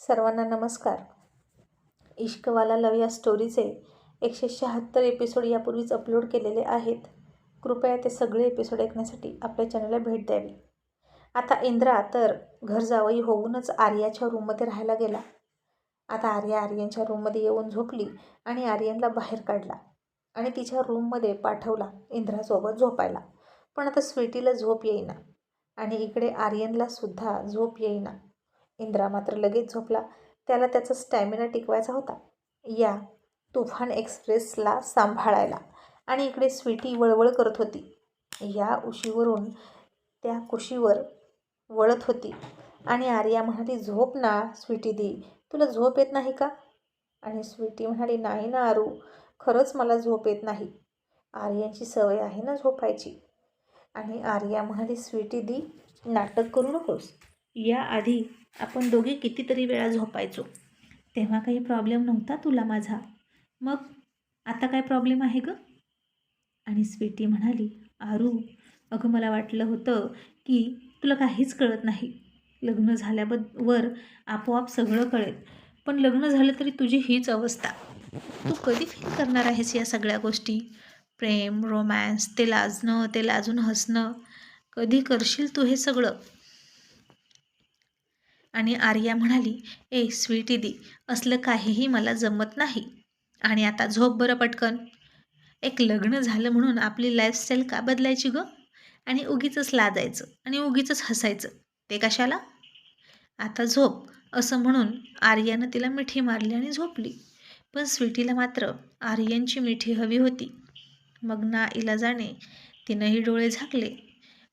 सर्वांना नमस्कार. इश्कवाला लव या स्टोरीचे एकशे शहात्तर एपिसोड यापूर्वीच अपलोड केलेले आहेत. कृपया ते सगळे एपिसोड ऐकण्यासाठी आपल्या चॅनलला भेट द्यावी. आता इंद्रा तर घर जावई होऊनच आर्याच्या रूममध्ये राहायला गेला. आता आर्या आर्यनच्या रूममध्ये येऊन झोपली आणि आर्यनला बाहेर काढला आणि तिच्या रूममध्ये पाठवला इंद्रासोबत झोपायला. पण आता स्वीटीला झोप येईना आणि इकडे आर्यनला सुद्धा झोप येईना. इंद्रा मात्र लगेच झोपला. त्याला त्याचा स्टॅमिना टिकवायचा होता. या तुफान एक्सप्रेसला सांभाळायला. आणि इकडे स्वीटी वळवळ करत होती. या उशीवरून त्या कुशीवर वळत होती. आणि आर्या म्हणाली झोप ना स्वीटी दी. तुला झोप येत नाही का? आणि स्वीटी म्हणाली नाही ना आरू. खरंच मला झोप येत नाही. आर्यांची सवय आहे ना झोपायची. आणि आर्या म्हणाली स्वीटी दी नाटक करू नकोस. याआधी आपण दोघे कितीतरी वेळा झोपायचो. तेव्हा काही प्रॉब्लेम नव्हता तुला माझा. मग आता काय प्रॉब्लेम आहे गं? आणि स्वीटी म्हणाली आरू अगं मला वाटलं होतं की तुला काहीच कळत नाही. लग्न झाल्यावर आपोआप सगळं कळेल. पण लग्न झालं तरी तुझी हीच अवस्था. तू कधी फील करणार आहेस या सगळ्या गोष्टी? प्रेम रोमॅन्स ते लाजणं ते लाजून हसणं. कधी करशील तू हे सगळं? आणि आर्या म्हणाली ए स्वीटी दी असलं काहीही मला जमत नाही. आणि आता झोप बरं पटकन. एक लग्न झालं म्हणून आपली लाईफस्टाईल का बदलायची गं? आणि उगीचंच लाजायचं आणि उगीचंच हसायचं. ते कशाला? आता झोप असं म्हणून आर्यानं तिला मिठी मारली आणि झोपली. पण स्वीटीला मात्र आर्यनची मिठी हवी होती. मग ना इला जाणे तिनंही डोळे झाकले.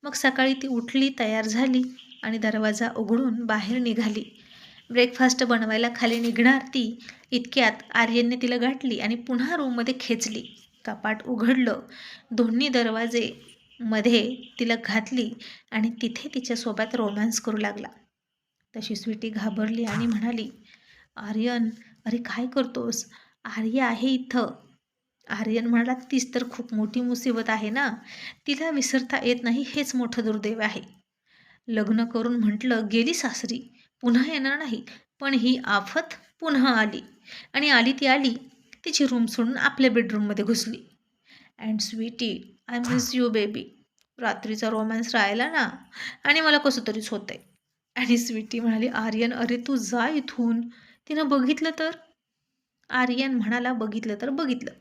मग सकाळी ती उठली तयार झाली. आणि दरवाजा उघडून बाहेर निघाली. ब्रेकफास्ट बनवायला खाली निघणार ती इतक्यात आर्यनने तिला गाठली आणि पुन्हा रूममध्ये खेचली. कपाट उघडलं. दोन्ही दरवाजे मध्ये तिला घातली आणि तिथे तिच्यासोबत रोमॅन्स करू लागला. तशी स्वीटी घाबरली आणि म्हणाली आर्यन अरे काय करतोस? आर्य आहे इथं. आर्यन म्हणाला तीच तर खूप मोठी मुसीबत आहे ना. तिला विसरता येत नाही हेच मोठं दुर्दैव आहे. लग्न करून म्हटलं गेली सासरी पुन्हा येणार नाही. पण ही आफत पुन्हा आली आणि आली ती आली तिची रूम सोडून आपल्या बेडरूममध्ये घुसली. And sweetie I miss you baby रात्रीचा रोमॅन्स राहिला ना आणि मला कसं तरीच होत आहे आणि स्वीटी म्हणाली आर्यन अरे तू जा इथून. तिनं बघितलं तर? आर्यन म्हणाला बघितलं तर बघितलं.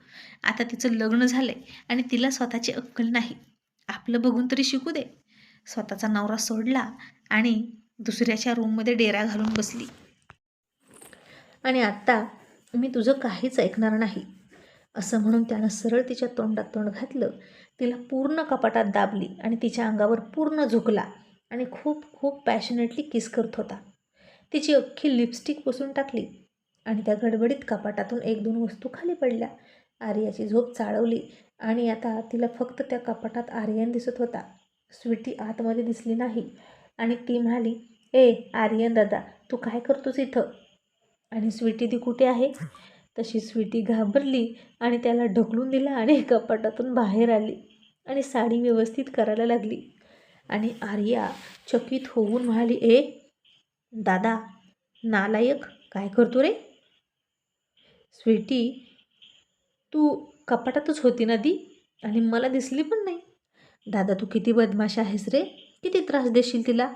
आता तिचं लग्न झालं आहे आणि तिला स्वतःची अक्कल नाही. आपलं बघून तरी शिकू दे. स्वतःचा नवरा सोडला आणि दुसऱ्याच्या रूममध्ये डेरा घालून बसली. आणि आत्ता मी तुझं काहीच ऐकणार नाही असं म्हणून त्यानं सरळ तिच्या तोंडात तोंड घातलं. तिला पूर्ण कपाटात दाबली आणि तिच्या अंगावर पूर्ण झुकला आणि खूप खूप पॅशनेटली किस करत होता. तिची अख्खी लिपस्टिक पुसून टाकली आणि त्या गडबडीत कपाटातून एक दोन वस्तू खाली पडल्या. आर्याची झोप चाळवली आणि आता तिला फक्त त्या कपाटात आर्यन दिसत होता. स्वीटी आतमध्ये दिसली नाही. आणि ती म्हणाली ए आर्यन दादा तू काय करतोस इथं? आणि स्वीटी ती कुठे आहे? तशी स्वीटी घाबरली आणि त्याला ढकलून दिला आणि कपाटातून बाहेर आली आणि साडी व्यवस्थित करायला लागली. आणि आर्या चकित होऊन म्हणाली ए दादा नालायक काय करतो रे? स्वीटी तू कपाटातच होती ना दी आणि मला दिसली पण नाही. दादा तू किती बदमाश आहेस रे? किती त्रास देशील तिला?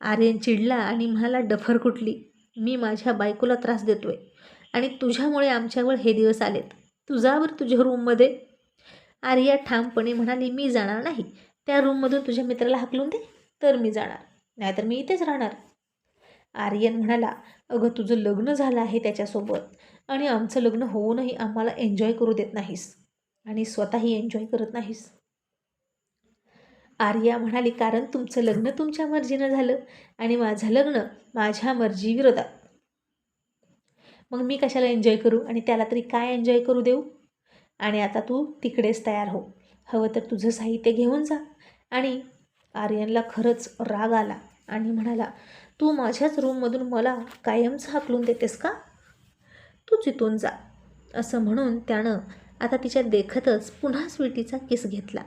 आर्यन चिडला आणि म्हणाला डफर कुठली? मी माझ्या बायकोला त्रास देतोय आणि तुझ्यामुळे आमच्यावर हे दिवस आलेत. तुझावर बरं तुझ्या रूममध्ये. आर्या ठामपणे म्हणाली मी जाणार नाही. त्या रूममधून तुझ्या मित्राला हाकलून दे तर मी जाणार. नाहीतर मी इथेच राहणार. आर्यन म्हणाला अगं तुझं लग्न झालं आहे त्याच्यासोबत आणि आमचं लग्न होऊनही आम्हाला एन्जॉय करू देत नाहीस आणि स्वतःही एन्जॉय करत नाहीस. आर्या म्हणाली कारण तुमचं लग्न तुमच्या मर्जीनं झालं आणि माझं लग्न माझ्या मर्जी विरोधात. मग मी कशाला एन्जॉय करू आणि त्याला तरी काय एन्जॉय करू देऊ? आणि आता तू तिकडेच तयार हो. हवं तर तुझं साहित्य घेऊन जा. आणि आर्यनला खरंच राग आला आणि म्हणाला तू माझ्याच रूममधून मला कायमच हाकलून देतेस का? तू चितून जा. असं म्हणून त्यानं आता तिच्या देखतच पुन्हा स्वीटीचा किस घेतला.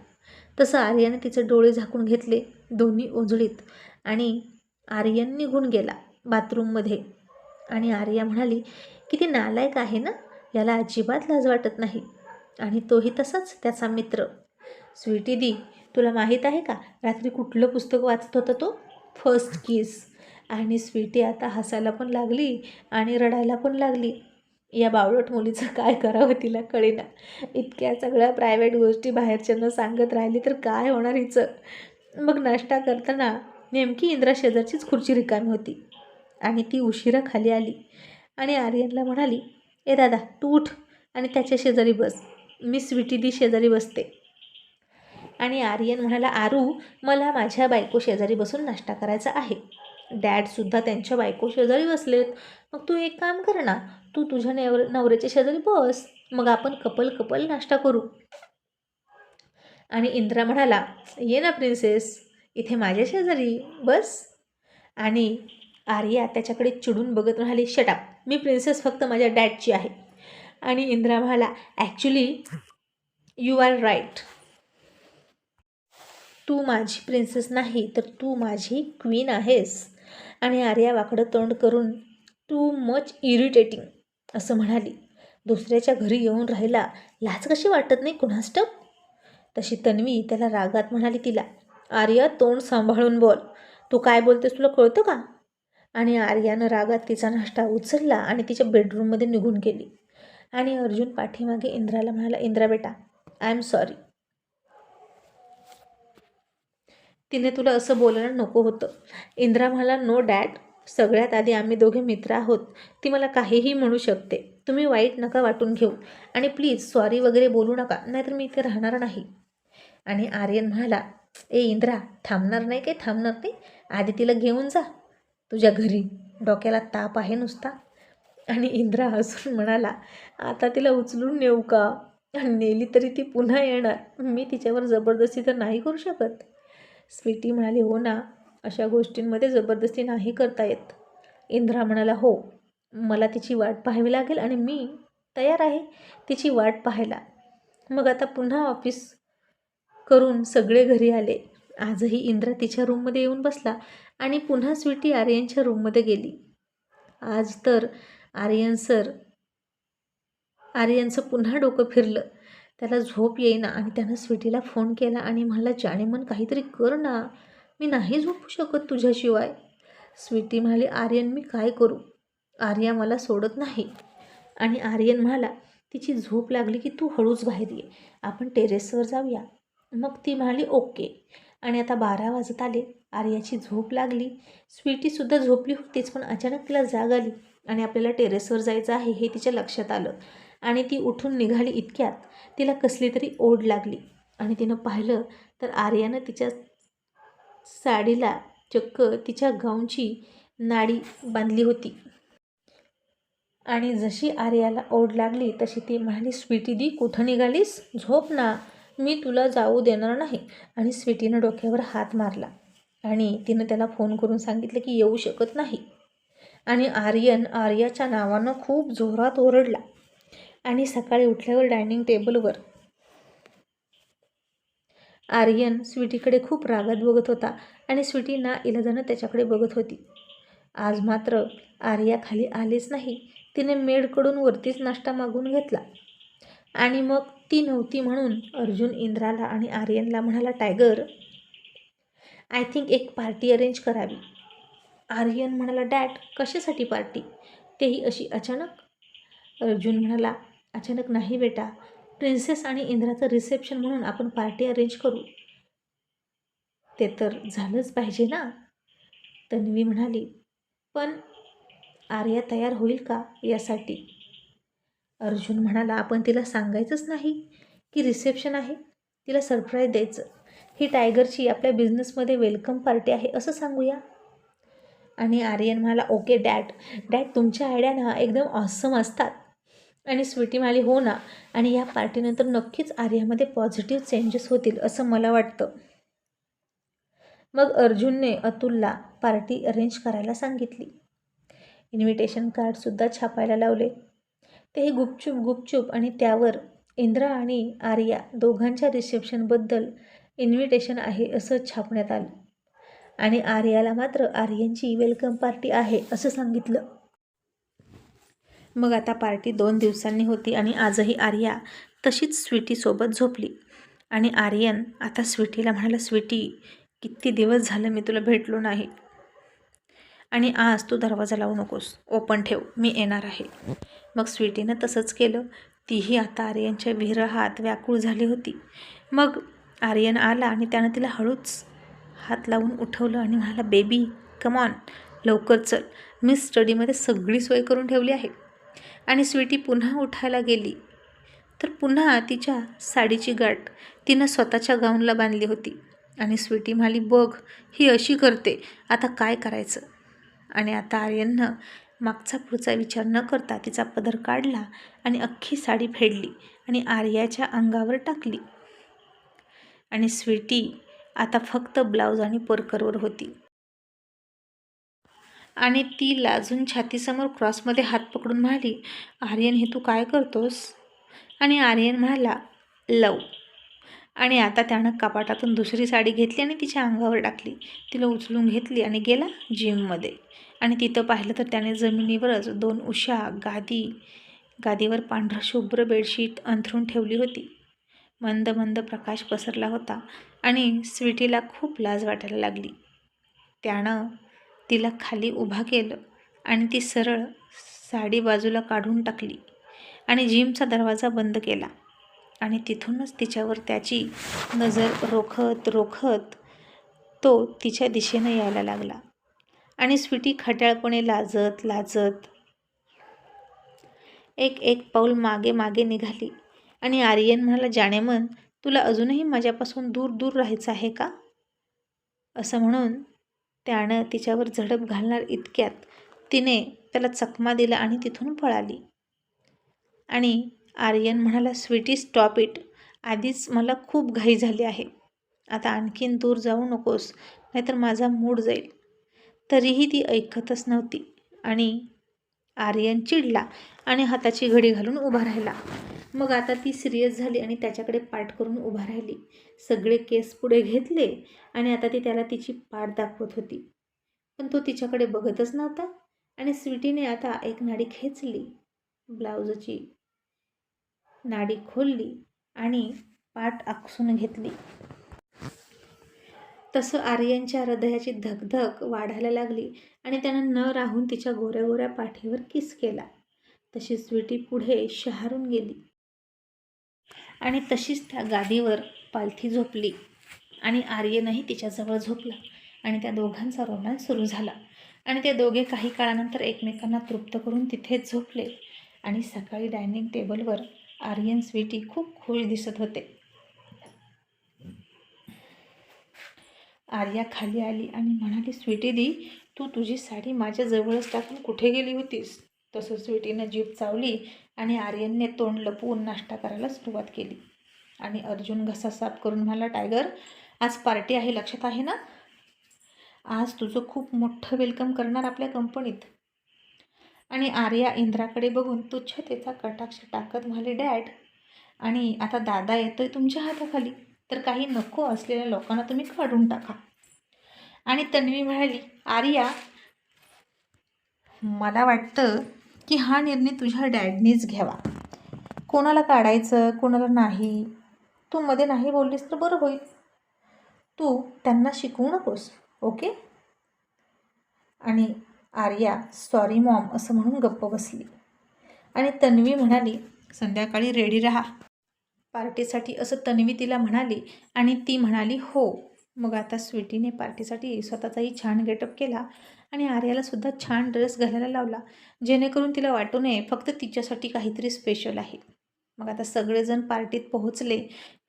तसं आर्याने तिचे डोळे झाकून घेतले दोन्ही उजळीत आणि आर्यन निघून गेला बाथरूममध्ये. आणि आर्या म्हणाली की ती नालायक आहे ना? याला अजिबात लाज वाटत नाही. आणि तोही तसाच त्याचा मित्र. स्वीटी दी तुला माहीत आहे का? रात्री कुठलं पुस्तक वाचत होता तो? First kiss. आणि स्वीटी आता हसायला पण लागली आणि रडायला पण लागली. या बावळट मुलीचं काय करावं तिला कळेना. इतक्या सगळ्या प्रायव्हेट गोष्टी बाहेरच्यांना सांगत राहिली तर काय होणार हिचं? मग नाश्ता करताना नेमकी इंद्रा शेजारचीच खुर्ची रिकामी होती आणि ती उशिरा खाली आली आणि आर्यनला म्हणाली ए दादा तू उठ आणि त्याच्या शेजारी बस. मी स्वीटी दी शेजारी बसते. आणि आर्यन म्हणाला आरू मला माझ्या बायको शेजारी बसून नाश्ता करायचा आहे. डॅडसुद्धा त्यांच्या बायको शेजारी बसलेत. मग तू एक काम कर ना तू तुझ्या नवर नवऱ्याच्या शेजारी बस मग आपण कपल कपल नाश्ता करू. आणि इंद्रा म्हणाला ये ना प्रिन्सेस इथे माझ्या शेजारी बस. आणि आर्या त्याच्याकडे चिडून बघत राहिली शटाप मी प्रिन्सेस फक्त माझ्या डॅडची आहे. आणि इंद्रा म्हणाला ॲक्च्युली यू आर राईट तू माझी प्रिन्सेस नाही तर तू माझी क्वीन आहेस. आणि आर्या वाकडं तोंड करून टू मच इरिटेटिंग असं म्हणाली. दुसऱ्याच्या घरी येऊन राहिला लाच कशी वाटत नाही कुणास तशी तन्वी त्याला रागात म्हणाली तिला आर्या तोंड सांभाळून बोल. तू काय बोलतेस तुला कळतं का? आणि आर्यानं रागात तिचा नाश्ता उचलला आणि तिच्या बेडरूममध्ये निघून गेली. आणि अर्जुन पाठीमागे इंद्राला म्हणाला इंद्रा बेटा आय एम सॉरी तिने तुला असं बोलणं नको होतं. इंद्रा म्हणाला नो डॅड सगळ्यात आधी आम्ही दोघे मित्र आहोत. ती मला काहीही म्हणू शकते. तुम्ही वाईट नका वाटून घेऊ. आणि प्लीज सॉरी वगैरे बोलू नका. नाहीतर मी इथे राहणार नाही. आणि आर्यन म्हणाला ए इंद्रा थांबणार नाही काही थांबणार नाही? आधी तिला घेऊन जा. तुझ्या घरी. डोक्याला ताप आहे नुसता. आणि इंद्रा हसून म्हणाला आता तिला उचलून नेऊ का? आणि नेली तरी ती पुन्हा येणार. मी तिच्यावर जबरदस्ती तर नाही करू शकत. स्वीटी म्हणाली हो ना अशा गोष्टींमध्ये जबरदस्ती नाही करता येत. इंद्रा म्हणाला हो मला तिची वाट पाहावी लागेल आणि मी तयार आहे तिची वाट पाहायला. मग आता पुन्हा ऑफिस करून सगळे घरी आले. आजही इंद्रा तिच्या रूममध्ये येऊन बसला आणि पुन्हा स्वीटी आर्यनच्या रूममध्ये गेली. आज तर आर्यन सर आर्यनचं पुन्हा डोकं फिरलं. त्याला झोप येईना आणि त्यानं स्वीटीला फोन केला आणि म्हणला जाणे मन काहीतरी कर ना. मी नाही झोपू शकत तुझ्याशिवाय. स्वीटी म्हणाली आर्यन मी काय करू? आर्या मला सोडत नाही. आणि आर्यन म्हणाला तिची झोप लागली की तू हळूच बाहेर ये. आपण टेरेसवर जाऊया. मग ती म्हणाली ओके. आणि आता बारा वाजत आले. आर्याची झोप लागली. स्वीटीसुद्धा झोपली होतीच पण अचानक तिला जाग आली आणि आपल्याला टेरेसवर जायचं आहे हे तिच्या लक्षात आलं. आणि ती उठून निघाली इतक्यात तिला कसली तरी ओढ लागली. आणि तिनं पाहिलं तर आर्यानं तिच्या साडीला चक्क तिच्या गाऊनची नाडी बांधली होती. आणि जशी आर्याला ओढ लागली तशी ती म्हणाली स्वीटी दी कुठं निघालीस? झोप ना मी तुला जाऊ देणार नाही. आणि स्वीटीनं डोक्यावर हात मारला. आणि तिनं त्याला फोन करून सांगितलं की येऊ शकत नाही. आणि आर्यन आर्याच्या नावानं खूप जोरात ओरडला. आणि सकाळी उठल्यावर डायनिंग टेबलवर. आर्यन स्वीटीकडे खूप रागात बघत होता आणि स्वीटी ना इलाजानं त्याच्याकडे बघत होती. आज मात्र आर्या खाली आलीच नाही तिने मेडकडून वरतीच नाश्ता मागून घेतला. आणि मग ती नव्हती म्हणून अर्जुन इंद्राला आणि आर्यनला म्हणाला टायगर आय थिंक एक पार्टी अरेंज करावी. आर्यन म्हणाला डॅड कशासाठी पार्टी? तेही अशी अचानक? अर्जुन म्हणाला अचानक नाही बेटा. प्रिन्सेस आणि इंद्राचं रिसेप्शन म्हणून आपण पार्टी अरेंज करू. ते तर झालंच पाहिजे ना? तन्वी म्हणाली. पण आर्या तयार होईल का यासाठी? अर्जुन म्हणाला आपण तिला सांगायचंच नाही की रिसेप्शन आहे. तिला सरप्राईज द्यायचं. ही टायगरची आपल्या बिझनेसमध्ये वेलकम पार्टी आहे असं सांगूया. आणि आर्यन म्हणाला ओके डॅड. डॅड तुमच्या आयडिया ना एकदम ऑसम असतात. आणि स्वीटी म्हणाली हो ना. आणि या पार्टीनंतर नक्कीच आर्यामध्ये पॉझिटिव्ह चेंजेस होतील असं मला वाटतं. मग अर्जुनने अतुलला पार्टी अरेंज करायला सांगितली. इन्व्हिटेशन कार्डसुद्धा छापायला लावले. तेही गुपचूप गुपचूप आणि त्यावर इंद्रा आणि आर्या दोघांच्या रिसेप्शनबद्दल इन्व्हिटेशन आहे असं छापण्यात आलं. आणि आर्याला मात्र आर्यांची वेलकम पार्टी आहे असं सांगितलं. मग आता पार्टी दोन दिवसांनी होती आणि आजही आर्या तशीच स्वीटीसोबत झोपली. आणि आर्यन आता स्वीटीला म्हणाला स्वीटी किती दिवस झालं मी तुला भेटलो नाही. आणि आज तू दरवाजा लावू नकोस. ओपन ठेव. मी येणार आहे. मग स्वीटीनं तसंच केलं. तीही आता आर्यनच्या विरहात व्याकुळ झाली होती. मग आर्यन आला आणि त्यानं तिला हळूच हात लावून उठवलं आणि म्हणाला बेबी कमॉन लवकर चल. मी स्टडीमध्ये सगळी सोय करून ठेवली आहे. आणि स्वीटी पुन्हा उठायला गेली. तर पुन्हा तिच्या साडीची गाठ तिनं स्वतःच्या गाऊनला बांधली होती. आणि स्वीटी म्हणाली बघ ही अशी करते. आता काय करायचं? आणि आता आर्यननं मागचा पुढचा विचार न करता तिचा पदर काढला आणि अख्खी साडी फेडली आणि आर्याच्या अंगावर टाकली. आणि स्वीटी आता फक्त ब्लाऊज आणि परकरवर होती. आणि ती लाजून छातीसमोर क्रॉसमध्ये हात पकडून म्हणाली आर्यन हे तू काय करतोस? आणि आर्यन म्हणाला लव. आणि आता त्यानं कपाटातून दुसरी साडी घेतली आणि तिच्या अंगावर टाकली. तिला उचलून घेतली आणि गेला जिममध्ये. आणि तिथं पाहिलं तर त्याने जमिनीवरच दोन उषा गादी गादीवर पांढरं शुभ्र बेडशीट अंथरून ठेवली होती. मंद मंद प्रकाश पसरला होता आणि स्वीटीला खूप लाज वाटायला लागली. त्यानं तिला खाली उभा केलं आणि ती सरळ साडी बाजूला काढून टाकली आणि जिमचा दरवाजा बंद केला. आणि तिथूनच तिच्यावर त्याची नजर रोखत रोखत तो तिच्या दिशेनं यायला लागला. आणि स्वीटी खट्याळपणे लाजत लाजत एक एक पाऊल मागे मागे निघाली. आणि आर्यन म्हणाला जाणेमन तुला अजूनही माझ्यापासून दूर दूर राहायचं आहे का? असं म्हणून त्यानं तिच्यावर झडप घालणार इतक्यात तिने त्याला चकमा दिला आणि तिथून पळाली. आणि आर्यन म्हणाला स्वीटी स्टॉप इट. आधीच मला खूप घाई झाली आहे. आता आणखीन दूर जाऊ नकोस नाहीतर माझा मूड जाईल. तरीही ती ऐकतच नव्हती आणि आर्यन चिडला आणि हाताची घडी घालून उभा राहिला. मग आता ती सिरियस झाली आणि त्याच्याकडे पाठ करून उभा राहिली. सगळे केस पुढे घेतले आणि आता ती त्याला तिची पाठ दाखवत होती. पण तो तिच्याकडे बघतच नव्हता आणि स्वीटीने आता एक नाडी खेचली. ब्लाऊजची नाडी खोलली आणि पाठ आखसून घेतली. तसं आर्यनच्या हृदयाची धकधक वाढायला लागली आणि त्यानं न राहून तिच्या गोऱ्या गोऱ्या पाठीवर किस केला. तशी स्वीटी पुढे शहारून गेली. आणि तशीच त्या गादीवर पालथी झोपली आणि आर्यनही तिच्याजवळ झोपला आणि त्या दोघांचा रोमांस सुरू झाला. आणि ते दोघे काही काळानंतर एकमेकांना तृप्त करून तिथेच झोपले आणि सकाळी डायनिंग टेबलवर आर्यन स्वीटी खूप खुश दिसत होते. आर्या खाली आली आणि म्हणाली स्वीटी दी तू तुझी साडी माझ्या जवळच टाकून कुठे गेली होतीस? तसं स्वीटीनं जीप चावली आणि आर्यनने तोंड लपवून नाश्ता करायला सुरुवात केली. आणि अर्जुन घसा साफ करून म्हणाला टायगर आज पार्टी आहे लक्षात आहे ना? आज तुझं खूप मोठं वेलकम करणार आपल्या कंपनीत. आणि आर्या इंद्राकडे बघून तुच्छतेचा कटाक्ष टाकत म्हणाले डॅड आणि आता दादा येतोय तुमच्या हाताखाली तर काही नको असलेल्या लोकांना तुम्ही काढून टाका. आणि तन्वी म्हणाली आर्या मला वाटतं की हा निर्णय तुझ्या डॅडनीच घ्यावा. कोणाला काढायचं कोणाला नाही? तू मध्ये नाही बोललीस तर बरं होईल. तू त्यांना शिकवू नकोस ओके? आणि आर्या सॉरी मॉम असं म्हणून गप्प बसली. आणि तन्वी म्हणाली संध्याकाळी रेडी राहा. पार्टीसाठी असं तन्वी तिला म्हणाली आणि ती म्हणाली हो. मग आता स्वीटीने पार्टीसाठी स्वतःचाही छान गेटअप केला आणि आर्यालासुद्धा छान ड्रेस घालायला लावला जेणेकरून तिला वाटू नये फक्त तिच्यासाठी काहीतरी स्पेशल आहे. मग आता सगळेजण पार्टीत पोहोचले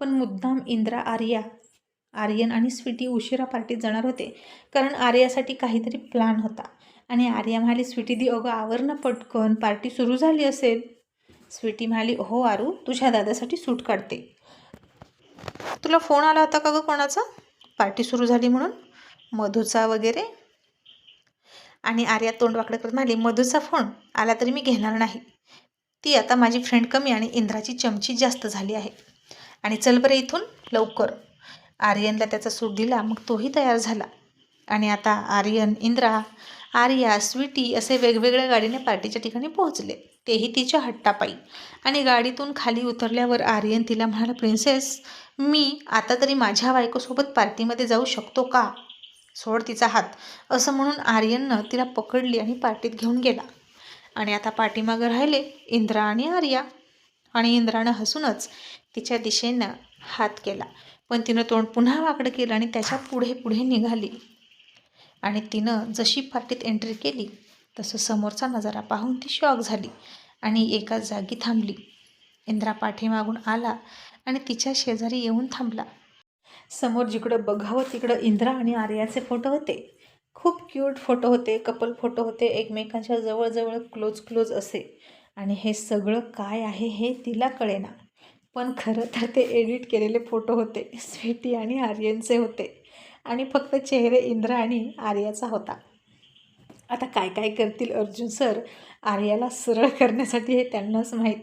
पण मुद्दाम इंद्रा आर्या आर्यन आणि स्वीटी उशिरा पार्टीत जाणार होते कारण आर्यासाठी काहीतरी प्लॅन होता. आणि आर्या म्हणाली स्वीटी दी अगं आवर ना पटकन पार्टी सुरू झाली असेल. स्वीटी म्हणाली हो आरू तुझ्या दादासाठी सूट काढते. तुला फोन आला होता का गं कोणाचा? पार्टी सुरू झाली म्हणून मधूचा वगैरे आणि आर्या तोंड वाकडं करत म्हणाली मधूचा फोन आला तरी मी घेणार नाही. ती आता माझी फ्रेंड कमी आणि इंद्राची चमची जास्त झाली आहे. आणि चल बरं इथून लवकर. आर्यनला त्याचा सूट दिला मग तोही तयार झाला. आणि आता आर्यन इंद्रा आर्या स्वीटी असे वेगवेगळ्या गाडीने पार्टीच्या ठिकाणी पोहोचले. तेही तिच्या हट्टापायी. आणि गाडीतून खाली उतरल्यावर आर्यन तिला म्हणाला प्रिन्सेस मी आता तरी माझ्या बायकोसोबत पार्टीमध्ये जाऊ शकतो का? सोड तिचा हात. असं म्हणून आर्यननं तिला पकडली आणि पार्टीत घेऊन गेला. आणि आता पाठीमागं राहिले इंद्रा आणि आर्या. आणि इंद्रानं हसूनच तिच्या दिशेनं हात केला. पण तिनं तोंड पुन्हा वाकडं केलं आणि त्याच्या पुढे पुढे निघाली. आणि तिनं जशी पार्टीत एंट्री केली तसं समोरचा नजारा पाहून ती शॉक झाली आणि एका जागी थांबली. इंद्रा पाठीमागून आला आणि तिच्या शेजारी येऊन थांबला. समोर जिकडं बघावं तिकडं इंद्रा आणि आर्याचे फोटो होते. खूप क्यूट फोटो होते कपल फोटो होते एकमेकांच्या जवळजवळ क्लोज क्लोज असे. आणि हे सगळं काय आहे हे तिला कळेना. पण खरं तर ते एडिट केलेले फोटो होते स्वीटी आणि आर्यनचे होते. आणि फक्त चेहरे इंद्रा आणि आर्याचा होता. आता काय काय करतील अर्जुन सर? आर्याला सरळ करण्यासाठी हे त्यांनाच माहीत.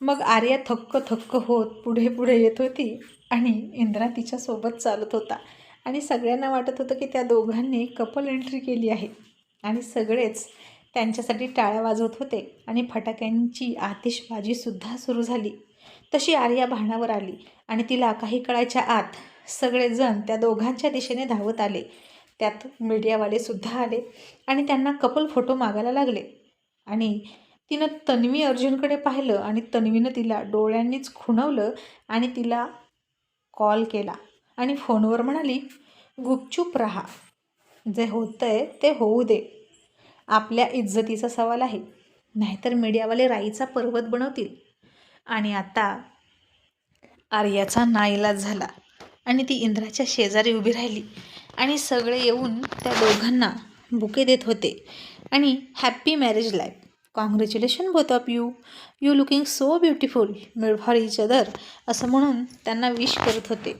मग आर्या थक्क थक्क होत पुढे पुढे येत होती आणि इंद्रा तिच्यासोबत चालत होता. आणि सगळ्यांना वाटत होतं की त्या दोघांनी कपल एंट्री केली आहे. आणि सगळेच त्यांच्यासाठी टाळ्या वाजवत होते आणि फटाक्यांची आतिषबाजीसुद्धा सुरू झाली. तशी आर्या भाणावर आली आणि तिला काही कळायच्या आत सगळेजण त्या दोघांच्या दिशेने धावत आले. त्यात मीडियावालेसुद्धा आले आणि त्यांना कपल फोटो मागायला लागले. आणि तिनं तन्वी अर्जुनकडे पाहिलं आणि तन्वीनं तिला डोळ्यांनीच खुणवलं आणि तिला कॉल केला आणि फोनवर म्हणाली गुपचूप राहा. जे होतं आहे ते होऊ दे. आपल्या इज्जतीचा सवाल आहे. नाहीतर मीडियावाले राईचा पर्वत बनवतील. आणि आता आर्याचा नाईलाज झाला आणि ती इंद्राच्या शेजारी उभी राहिली. आणि सगळे येऊन त्या दोघांना बुके देत होते. आणि happy marriage life congratulation both of you you looking so beautiful मिळ फॉर इच अदर असं म्हणून त्यांना विश करत होते.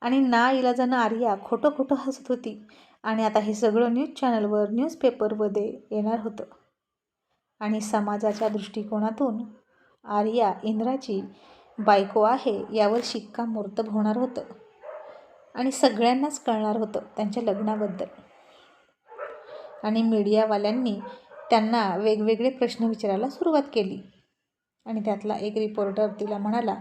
आणि ना इलाजानं आर्या खोटं खोटं हसत होती. आणि आता हे सगळं न्यूज चॅनलवर न्यूजपेपरमध्ये येणार होतं. आणि समाजाच्या दृष्टिकोनातून आर्या इंद्राची बायको आहे यावर शिक्कामोर्तब होणार होतं. आणि सगळ्यांनाच कळणार होतं त्यांच्या लग्नाबद्दल. आणि मीडियावाल्यांनी त्यांना वेगवेगळे प्रश्न विचारायला सुरुवात केली. आणि त्यातला एक रिपोर्टर तिला म्हणाला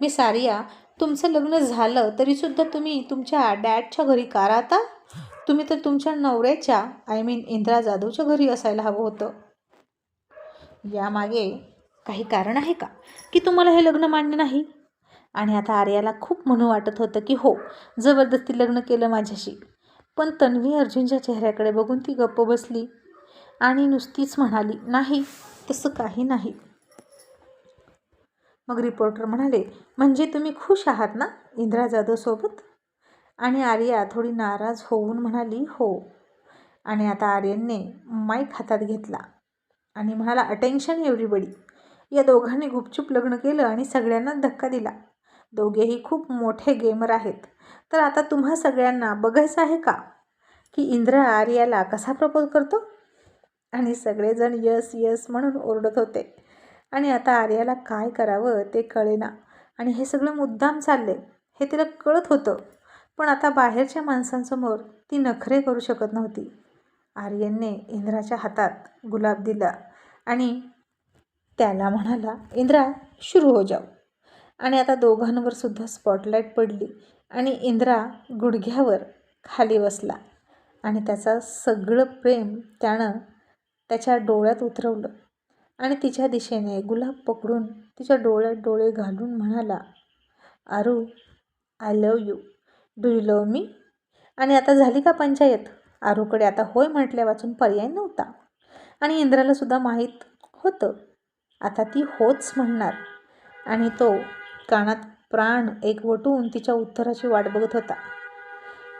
मी सारिया तुमचं लग्न झालं तरीसुद्धा तुम्ही तुमच्या डॅडच्या घरी का राहता? तुम्ही तर तुमच्या नवऱ्याच्या आय मीन इंदिरा जाधवच्या घरी असायला हवं होतं. यामागे काही कारण आहे का? की तुम्हाला हे लग्न मान्य नाही? आणि आता आर्याला खूप म्हणू वाटत होतं की हो जबरदस्ती लग्न केलं माझ्याशी. पण तन्वी अर्जुनच्या चेहऱ्याकडे बघून ती गप्प बसली आणि नुसतीच म्हणाली नाही तसं काही नाही. मग रिपोर्टर म्हणाले म्हणजे तुम्ही खुश आहात ना इंदिरा जाधवसोबत आणि आर्या थोडी नाराज होऊन म्हणाली हो. आणि आता आर्यनने माईक हातात घेतला आणि म्हणाला अटेन्शन एव्हरीबडी. या दोघांनी गुपचूप लग्न केलं आणि सगळ्यांना धक्का दिला. दोघेही खूप मोठे गेमर आहेत. तर आता तुम्हा सगळ्यांना बघायचं आहे का? की इंद्र आर्याला कसा प्रपोज करतो? आणि सगळेजण यस यस म्हणून ओरडत होते. आणि आता आर्याला काय करावं ते कळेना. आणि हे सगळं मुद्दाम चालले हे तिला कळत होतं. पण आता बाहेरच्या माणसांसमोर ती नखरे करू शकत नव्हती. आर्यनने इंद्राच्या हातात गुलाब दिला आणि त्याला म्हणाला इंद्रा सुरू हो जाऊ. आणि आता दोघांवर सुद्धा स्पॉटलाईट पडली आणि इंद्रा गुडघ्यावर खाली बसला. आणि त्याचा सगळं प्रेम त्यानं त्याच्या डोळ्यात उतरवलं. आणि तिच्या दिशेने गुलाब पकडून तिच्या डोळ्यात डोळे घालून म्हणाला Aru I love you do you love me आणि आता झाली का पंचायत? आरूकडे आता होय म्हटल्या वाचून पर्याय नव्हता. आणि इंद्राला सुद्धा माहीत होतं. आता ती होच म्हणणार. आणि तो कानात प्राण एकवटून तिच्या उत्तराची वाट बघत होता.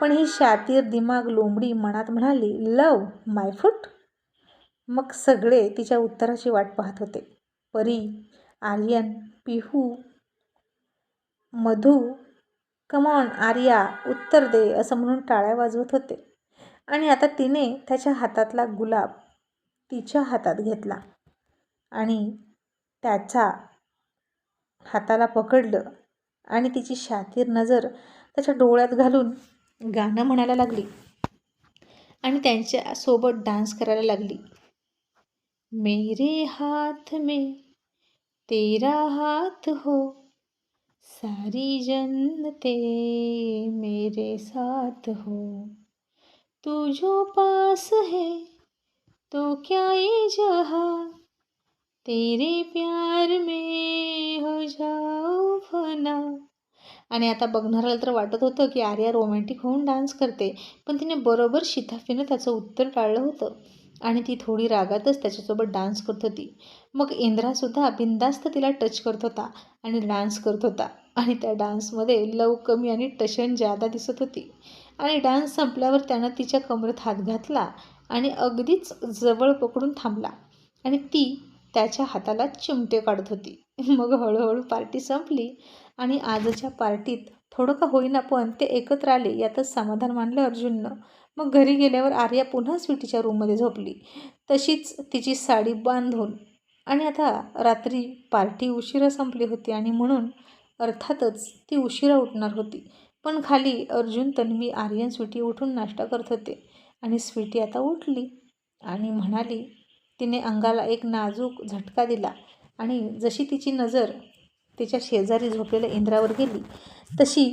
पण ही शातीर दिमाग लोंबडी मनात म्हणाली लव माय फूट. मग सगळे तिच्या उत्तराची वाट पाहत होते. परी आर्यन पिहू मधू कमॉन आर्या उत्तर दे असं म्हणून टाळ्या वाजवत होते. आणि आता तिने त्याच्या हातातला गुलाब तिच्या हातात घेतला. आणि त्याचा हाताला पकडलं आणि तिची शातीर नजर त्याच्या डोळ्यात घालून गाणं म्हणायला लागली. आणि त्यांच्यासोबत डान्स करायला लागली. मेरे हाथ में तेरा हाथ हो सारी जन्नते मेरे साथ हो। तू जो पास है तो क्या ये जहा? तेरे प्यार में जाओ फना आणि आता बघणाऱ्याला तर वाटत होतं की आर्या रोमॅन्टिक होऊन डान्स करते पण तिने बरोबर शिताफीनं त्याचं उत्तर टाळलं होतं. आणि ती थोडी रागातच त्याच्यासोबत डान्स करत होती. मग इंद्रासुद्धा बिंदास्त तिला टच करत होता आणि डान्स करत होता. आणि त्या डान्समध्ये लव कमी आणि टशन जादा दिसत होती. आणि डान्स संपल्यावर त्यानं तिच्या कमरेत हात घातला आणि अगदीच जवळ पकडून थांबला. आणि ती त्याच्या हाताला चिमटे काढत होती. मग हळूहळू पार्टी संपली आणि आजच्या पार्टीत थोडं का होईना पण ते एकत्र आले यातच समाधान मानलं अर्जुननं. मग घरी गेल्यावर आर्या पुन्हा स्वीटीच्या रूममध्ये झोपली. तशीच तिची साडी बांधून आणि आता रात्री पार्टी उशिरा संपली होती आणि म्हणून अर्थातच ती उशिरा उठणार होती. पण खाली अर्जुन तन्वी आर्यन स्वीटी उठून नाश्ता करत होते आणि स्वीटी आता उठली आणि म्हणाली तिने अंगाला एक नाजूक झटका दिला आणि जशी तिची नजर तिच्या शेजारी झोपलेल्या इंद्रावर गेली तशी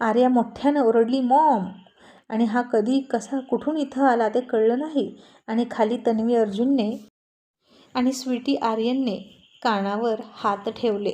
आर्या मोठ्यानं ओरडली मॉम! आणि हा कधी कसा कुठून इथं आला ते कळलं नाही. आणि खाली तन्वी अर्जुनने आणि स्वीटी आर्यनने कानावर हात ठेवले.